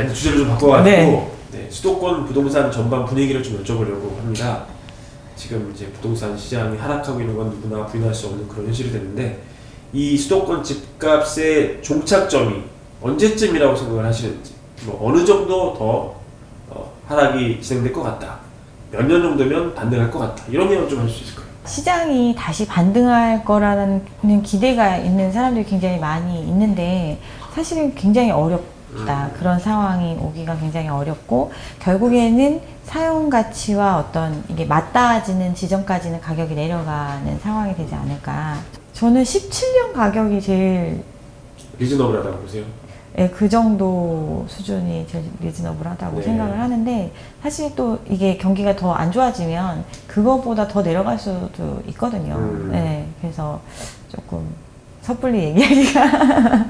자 이제 주제를 좀 바꿔가지고 네. 네, 수도권 부동산 전반 분위기를 좀 여쭤보려고 합니다. 지금 이제 부동산 시장이 하락하고 있는 건 누구나 부인할 수 없는 그런 현실이 됐는데 이 수도권 집값의 종착점이 언제쯤이라고 생각을 하시는지 뭐 어느 정도 더 어, 하락이 진행될 것 같다. 몇 년 정도면 반등할 것 같다. 이런 예언 좀할 수 있을까요? 시장이 다시 반등할 거라는 기대가 있는 사람들이 굉장히 많이 있는데 사실은 굉장히 어렵 다. 그런 상황이 오기가 굉장히 어렵고 결국에는 사용 가치와 어떤 이게 맞닿아지는 지점까지는 가격이 내려가는 상황이 되지 않을까. 저는 17년 가격이 제일 리즈너블하다고 보세요. 예, 그 정도 수준이 제일 리즈너블하다고 네. 생각을 하는데 사실 또 이게 경기가 더 안 좋아지면 그거보다 더 내려갈 수도 있거든요. 음. 네, 그래서 조금 섣불리 얘기하기가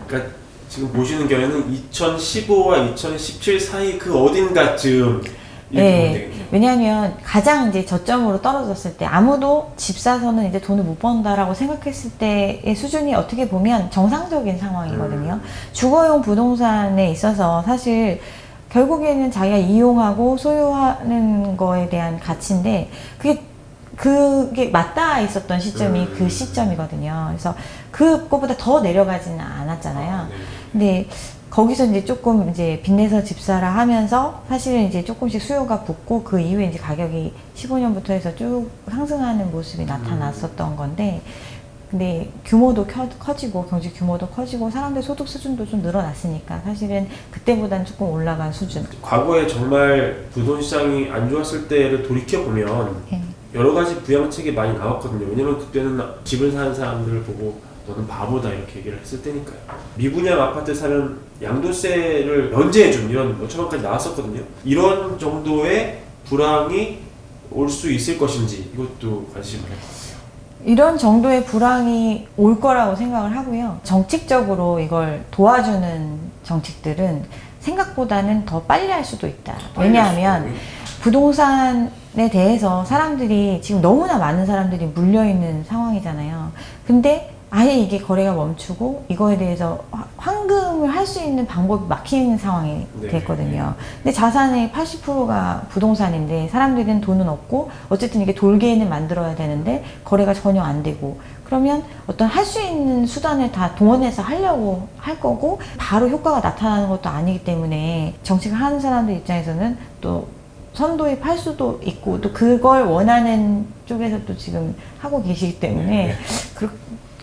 그러니까 지금 보시는 경우에는 2015와 2017 사이 그 어딘가쯤 이렇게 보면 네, 되겠네요. 왜냐하면 가장 이제 저점으로 떨어졌을 때 아무도 집 사서는 이제 돈을 못 번다라고 생각했을 때의 수준이 어떻게 보면 정상적인 상황이거든요. 음. 주거용 부동산에 있어서 사실 결국에는 자기가 이용하고 소유하는 거에 대한 가치인데 그게 그게 맞닿아 있었던 시점이 음. 그 시점이거든요. 그래서 그거보다 더 내려가지는 않았잖아요. 네. 근데 거기서 이제 조금 이제 빚내서 집사라 하면서 사실은 이제 조금씩 수요가 붙고 그 이후에 이제 가격이 15년부터 해서 쭉 상승하는 모습이 나타났었던 건데 근데 규모도 켜- 커지고 경제 규모도 커지고 사람들 소득 수준도 좀 늘어났으니까 사실은 그때보다는 조금 올라간 수준. 과거에 정말 부동 시장이 안 좋았을 때를 돌이켜 보면 예. 여러 가지 부양책이 많이 나왔거든요. 왜냐면 그때는 집을 사는 사람들을 보고 너는 바보다 이렇게 얘기를 했을 때니까요. 미분양 아파트 사면 양도세를 면제해준 이런 뭐 처방까지 나왔었거든요. 이런 정도의 불황이 올 수 있을 것인지 이것도 관심을 할 것 같아요. 이런 정도의 불황이 올 거라고 생각을 하고요. 정책적으로 이걸 도와주는 정책들은 생각보다는 더 빨리 할 수도 있다. 왜냐하면 부동산에 대해서 사람들이 지금 너무나 많은 사람들이 물려있는 상황이잖아요. 근데 아예 이게 거래가 멈추고 이거에 대해서 화- 환금을 할 수 있는 방법이 막히는 상황이 네. 됐거든요. 근데 자산의 80%가 부동산인데 사람들은 돈은 없고 어쨌든 이게 돌게는 만들어야 되는데 거래가 전혀 안 되고 그러면 어떤 할 수 있는 수단을 다 동원해서 하려고 할 거고 바로 효과가 나타나는 것도 아니기 때문에 정책을 하는 사람들 입장에서는 또 선도입 할 수도 있고 또 그걸 원하는 쪽에서 또 지금 하고 계시기 때문에 네.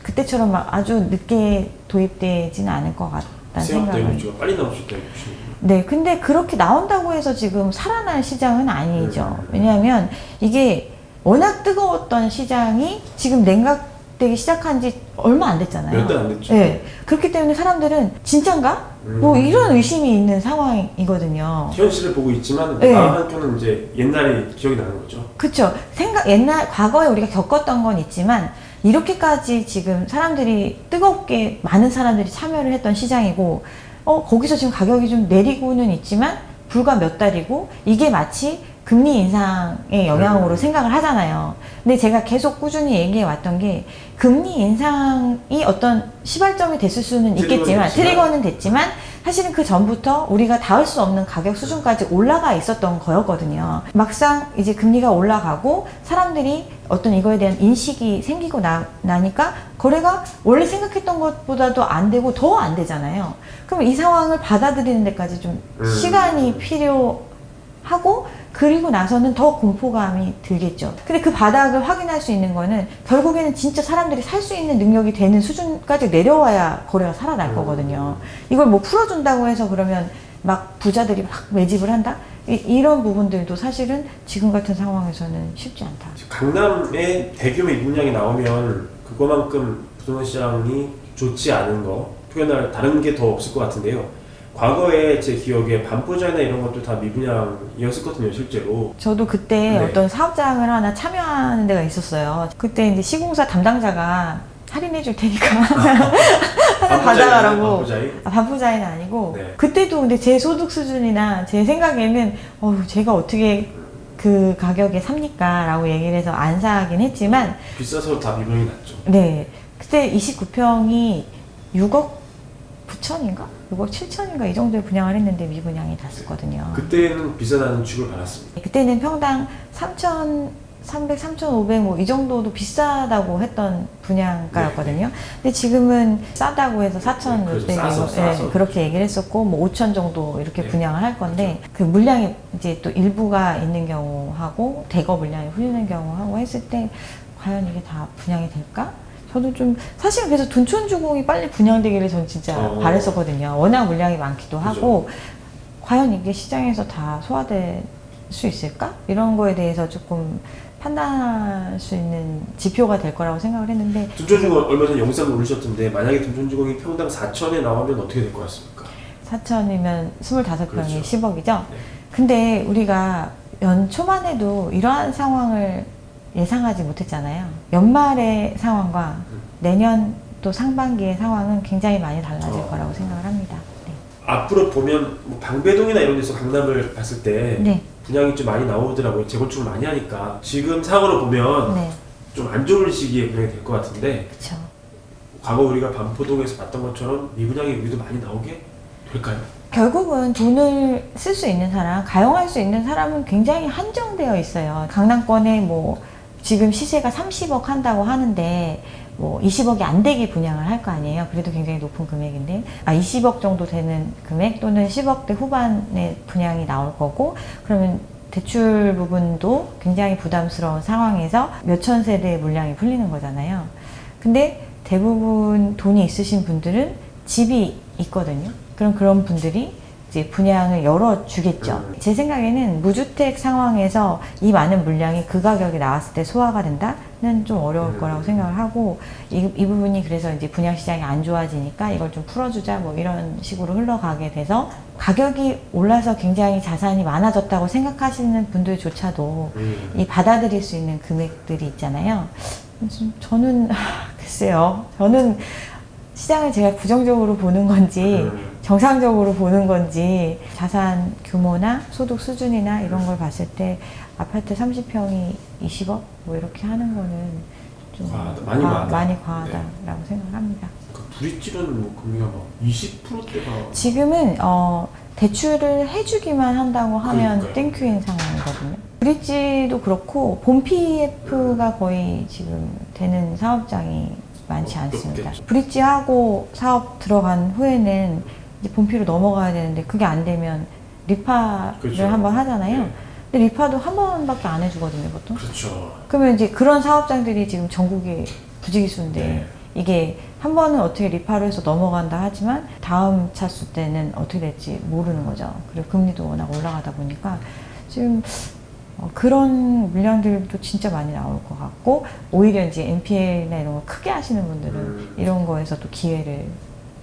그, 그때처럼 막 아주 늦게 도입되지는 않을 것 같다는 생각을 대우주가 빨리 나올 수 보시는 네, 근데 그렇게 나온다고 해서 지금 살아날 시장은 아니죠. 음. 왜냐하면 이게 워낙 뜨거웠던 시장이 지금 냉각되기 시작한 지 얼마 안 됐잖아요. 몇 달 안 됐죠. 네. 그렇기 때문에 사람들은 진짠가? 음. 뭐 이런 의심이 있는 상황이거든요. 현실을 보고 있지만 네. 마음 한켠은 이제 옛날이 기억이 나는 거죠. 그쵸. 생각, 옛날, 과거에 우리가 겪었던 건 있지만, 이렇게까지 지금 사람들이 뜨겁게 많은 사람들이 참여를 했던 시장이고, 어, 거기서 지금 가격이 좀 내리고는 있지만, 불과 몇 달이고, 이게 마치 금리 인상의 영향으로 음. 생각을 하잖아요. 근데 제가 계속 꾸준히 얘기해 왔던 게, 금리 인상이 어떤 시발점이 됐을 수는 있겠지만. 트리거는 됐지만, 사실은 그 전부터 우리가 닿을 수 없는 가격 수준까지 올라가 있었던 거였거든요. 막상 이제 금리가 올라가고 사람들이 어떤 이거에 대한 인식이 생기고 나, 나니까 거래가 원래 생각했던 것보다도 안 되고 더 안 되잖아요. 그럼 이 상황을 받아들이는 데까지 좀 음. 시간이 필요하고 그리고 나서는 더 공포감이 들겠죠. 근데 그 바닥을 확인할 수 있는 거는 결국에는 진짜 사람들이 살 수 있는 능력이 되는 수준까지 내려와야 거래가 살아날 음. 거거든요. 이걸 뭐 풀어준다고 해서 그러면 막 부자들이 막 매집을 한다? 이, 런 부분들도 사실은 지금 같은 상황에서는 쉽지 않다. 강남에 대규모 입문량이 나오면 그거만큼 부동산 시장이 좋지 않은 거 표현할 다른 게 더 없을 것 같은데요. 과거에 제 기억에 반포자나 이런 것도 다 미분양이었었거든요, 실제로. 저도 그때 네. 어떤 사업장을 하나 참여하는 데가 있었어요. 그때 이제 시공사 담당자가 할인해 줄 테니까 하나 받아가라고. 반포자이. 아, 반부자는 아니고 네. 그때도 근데 제 소득 수준이나 제 생각에는 어휴 제가 어떻게 그 가격에 삽니까? 라고 얘기를 해서 안 사긴 했지만 비싸서 다 미분양이 났죠. 네 그때 29평이 6억 9천인가? 6억 7천인가 이 정도에 분양을 했는데 미분양이 났었거든요. 그때는 비싸다는 취급을 받았습니다. 그때는 평당 3,300, 3,500 뭐 이 정도도 비싸다고 했던 분양가였거든요. 근데 지금은 싸다고 해서 4,600 그렇죠. 싸서, 싸서. 그렇게 얘기를 했었고 뭐 5천 정도 이렇게 네. 분양을 할 건데 그 물량이 이제 또 일부가 있는 경우하고 대거 물량이 풀리는 경우하고 했을 때 과연 이게 다 분양이 될까? 저도 좀 사실 그래서 둔촌주공이 빨리 분양되기를 전 진짜 어. 바랬었거든요. 워낙 물량이 많기도 하고 과연 이게 시장에서 다 소화될 수 있을까? 이런 거에 대해서 조금 판단할 수 있는 지표가 될 거라고 생각을 했는데 둔촌주공 얼마 전에 영상 올리셨던데 만약에 둔촌주공이 평당 4천에 나오면 어떻게 될 것 같습니까? 4천이면 25평이 그렇죠. 10억이죠. 네. 근데 우리가 연 초만 해도 이러한 상황을 예상하지 못했잖아요. 연말의 상황과 음. 내년 또 상반기의 상황은 굉장히 많이 달라질 어. 거라고 생각을 합니다. 앞으로 보면 뭐 방배동이나 이런 데서 강남을 봤을 때 네. 네. 분양이 좀 많이 나오더라고요. 재건축을 많이 하니까 지금 상으로 보면 네. 좀 안 좋은 시기에 분양이 될 것 같은데 그렇죠. 과거 우리가 반포동에서 봤던 것처럼 미분양이 여기도 많이 나오게 될까요? 결국은 돈을 쓸 수 있는 사람, 가용할 수 있는 사람은 굉장히 한정되어 있어요. 강남권에 뭐 지금 시세가 30억 한다고 하는데 뭐 20억이 안 되게 분양을 할 거 아니에요. 그래도 굉장히 높은 금액인데 아 20억 정도 되는 금액 또는 10억대 후반에 분양이 나올 거고 그러면 대출 부분도 굉장히 부담스러운 상황에서 몇천 세대의 물량이 풀리는 거잖아요. 근데 대부분 돈이 있으신 분들은 집이 있거든요. 그럼 그런 분들이 이제 분양을 열어주겠죠. 음. 제 생각에는 무주택 상황에서 이 많은 물량이 그 가격에 나왔을 때 소화가 된다는 좀 어려울 음. 거라고 생각을 하고 이, 이 부분이 그래서 이제 분양 시장이 안 좋아지니까 이걸 좀 풀어주자 뭐 이런 식으로 흘러가게 돼서 가격이 올라서 굉장히 자산이 많아졌다고 생각하시는 분들조차도 음. 이 받아들일 수 있는 금액들이 있잖아요. 좀 저는 글쎄요. 저는 시장을 제가 부정적으로 보는 건지 음. 정상적으로 보는 건지 자산 규모나 소득 수준이나 이런 걸 봤을 때 아파트 30평이 20억 뭐 이렇게 하는 거는 좀 과하다. 많이 과- 과하다. 많이 과하다라고 생각합니다. 그 브릿지는 뭐 금리가 막 20%대가 지금은 어, 대출을 해주기만 한다고 하면 그러니까요. 땡큐인 상황이거든요. 브릿지도 그렇고 본 PF가 거의 지금 되는 사업장이 많지 어, 않습니다. 브릿지하고 사업 들어간 후에는 이제 본피로 넘어가야 되는데 그게 안 되면 리파를 그렇죠. 한번 하잖아요. 네. 근데 리파도 한 번밖에 안 해주거든요, 보통. 그렇죠. 그러면 이제 그런 사업장들이 지금 전국에 부지기수인데 네. 이게 한 번은 어떻게 리파를 해서 넘어간다 하지만 다음 차수 때는 어떻게 될지 모르는 거죠. 그리고 금리도 워낙 올라가다 보니까 지금 어, 그런 물량들도 진짜 많이 나올 것 같고 오히려 이제 NPL이나 이런 거 크게 하시는 분들은 음. 이런 거에서 또 기회를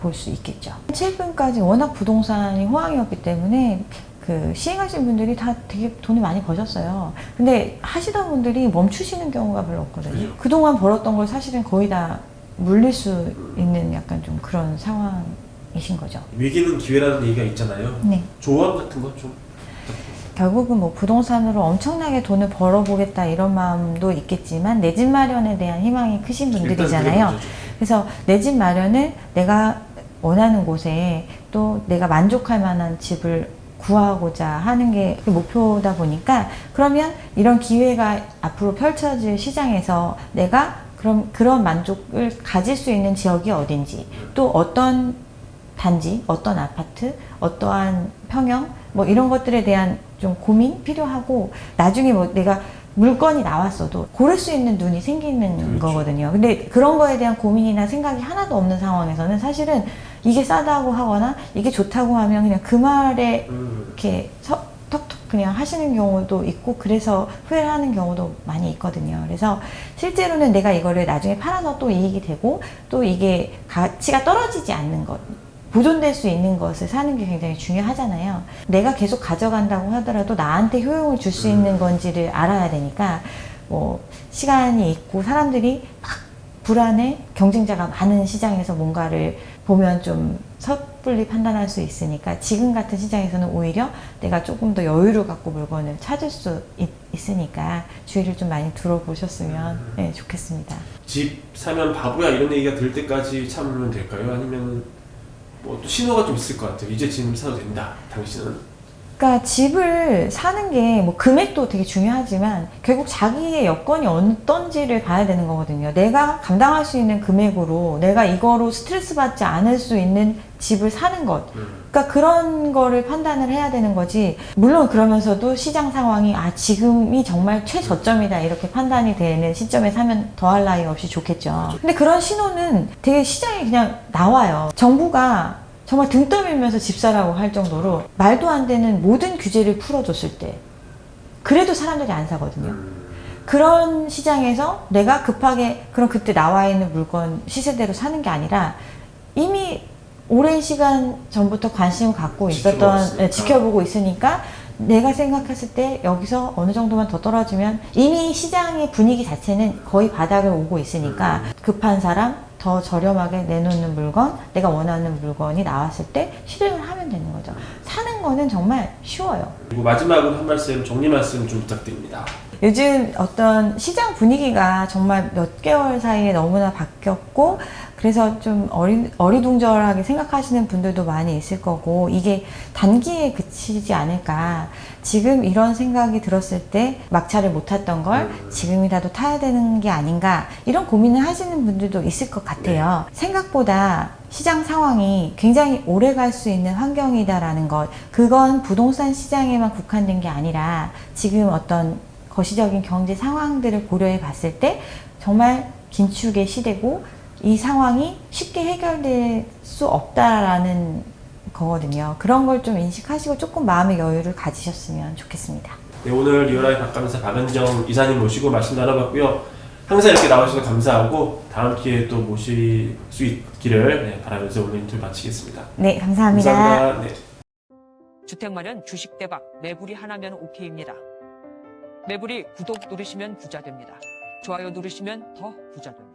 볼 수 있겠죠. 최근까지 워낙 부동산이 호황이었기 때문에 그 시행하신 분들이 다 되게 돈을 많이 버셨어요. 근데 하시던 분들이 멈추시는 경우가 별로 없거든요. 그동안 벌었던 걸 사실은 거의 다 물릴 수 있는 약간 좀 그런 상황이신 거죠. 위기는 기회라는 얘기가 있잖아요. 네. 조언 같은 거 좀. 결국은 뭐 부동산으로 엄청나게 돈을 벌어보겠다 이런 마음도 있겠지만 내 집 마련에 대한 희망이 크신 분들이잖아요. 그래서 내 집 마련을 내가 원하는 곳에 또 내가 만족할 만한 집을 구하고자 하는 게그 목표다 보니까 그러면 이런 기회가 앞으로 펼쳐질 시장에서 내가 그럼 그런 만족을 가질 수 있는 지역이 어딘지 또 어떤 단지, 어떤 아파트, 어떠한 평형 뭐 이런 것들에 대한 좀 고민 필요하고 나중에 뭐 내가 물건이 나왔어도 고를 수 있는 눈이 생기는 그렇죠. 거거든요. 근데 그런 거에 대한 고민이나 생각이 하나도 없는 상황에서는 사실은 이게 싸다고 하거나 이게 좋다고 하면 그냥 그 말에 음. 이렇게 서, 턱턱 그냥 하시는 경우도 있고 그래서 후회를 하는 경우도 많이 있거든요. 그래서 실제로는 내가 이거를 나중에 팔아서 또 이익이 되고 또 이게 가치가 떨어지지 않는 것 보존될 수 있는 것을 사는 게 굉장히 중요하잖아요. 내가 계속 가져간다고 하더라도 나한테 효용을 줄 수 있는 건지를 알아야 되니까 뭐 시간이 있고 사람들이 막 불안해 경쟁자가 많은 시장에서 뭔가를 보면 좀 섣불리 판단할 수 있으니까 지금 같은 시장에서는 오히려 내가 조금 더 여유를 갖고 물건을 찾을 수 있, 으니까 주의를 좀 많이 들어보셨으면 네, 좋겠습니다. 집 사면 바보야 이런 얘기가 들 때까지 참으면 될까요? 아니면 뭐 또 신호가 좀 있을 것 같아요. 이제 지금 사도 된다. 당신은 그러니까 집을 사는 게 뭐 금액도 되게 중요하지만 결국 자기의 여건이 어떤지를 봐야 되는 거거든요. 내가 감당할 수 있는 금액으로 내가 이거로 스트레스 받지 않을 수 있는 집을 사는 것. 음. 그러니까 그런 거를 판단을 해야 되는 거지. 물론 그러면서도 시장 상황이 아 지금이 정말 최저점이다 이렇게 판단이 되는 시점에 사면 더할 나위 없이 좋겠죠. 근데 그런 신호는 되게 시장에 그냥 나와요. 정부가 정말 등 떠밀면서 집 사라고 할 정도로 말도 안 되는 모든 규제를 풀어줬을 때 그래도 사람들이 안 사거든요. 음. 그런 시장에서 내가 급하게 그런 그때 나와 있는 물건 시세대로 사는 게 아니라 이미 오랜 시간 전부터 관심을 갖고 있었던 지켜보고 네, 지켜보고 있으니까 내가 생각했을 때 여기서 어느 정도만 더 떨어지면 이미 시장의 분위기 자체는 거의 바닥을 오고 있으니까 급한 사람 더 저렴하게 내놓는 물건 내가 원하는 물건이 나왔을 때 실행을 하면 되는 거죠. 사는 거는 정말 쉬워요. 그리고 마지막으로 한 말씀 정리 말씀 좀 부탁드립니다. 요즘 어떤 시장 분위기가 정말 몇 개월 사이에 너무나 바뀌었고 그래서 좀 어리, 어리둥절하게 생각하시는 분들도 많이 있을 거고 이게 단기에 그치지 않을까. 지금 이런 생각이 들었을 때 막차를 못 탔던 걸 지금이라도 타야 되는 게 아닌가 이런 고민을 하시는 분들도 있을 것 같아요. 생각보다 시장 상황이 굉장히 오래 갈 수 있는 환경이다라는 것 그건 부동산 시장에만 국한된 게 아니라 지금 어떤 거시적인 경제 상황들을 고려해 봤을 때 정말 긴축의 시대고 이 상황이 쉽게 해결될 수 없다라는 거거든요. 그런 걸 좀 인식하시고 조금 마음의 여유를 가지셨으면 좋겠습니다. 네, 오늘 리얼라이 박감사 박은정 이사님 모시고 말씀 나눠봤고요. 항상 이렇게 나와주셔서 감사하고 다음 기회에 또 모실 수 있기를 네, 바라면서 오늘 인터뷰 마치겠습니다. 네, 감사합니다. 감사합니다. 네. 주택 마련 주식 대박 매불이 하나면 오케이입니다. 매불이 구독 누르시면 부자 됩니다. 좋아요 누르시면 더 부자 됩니다.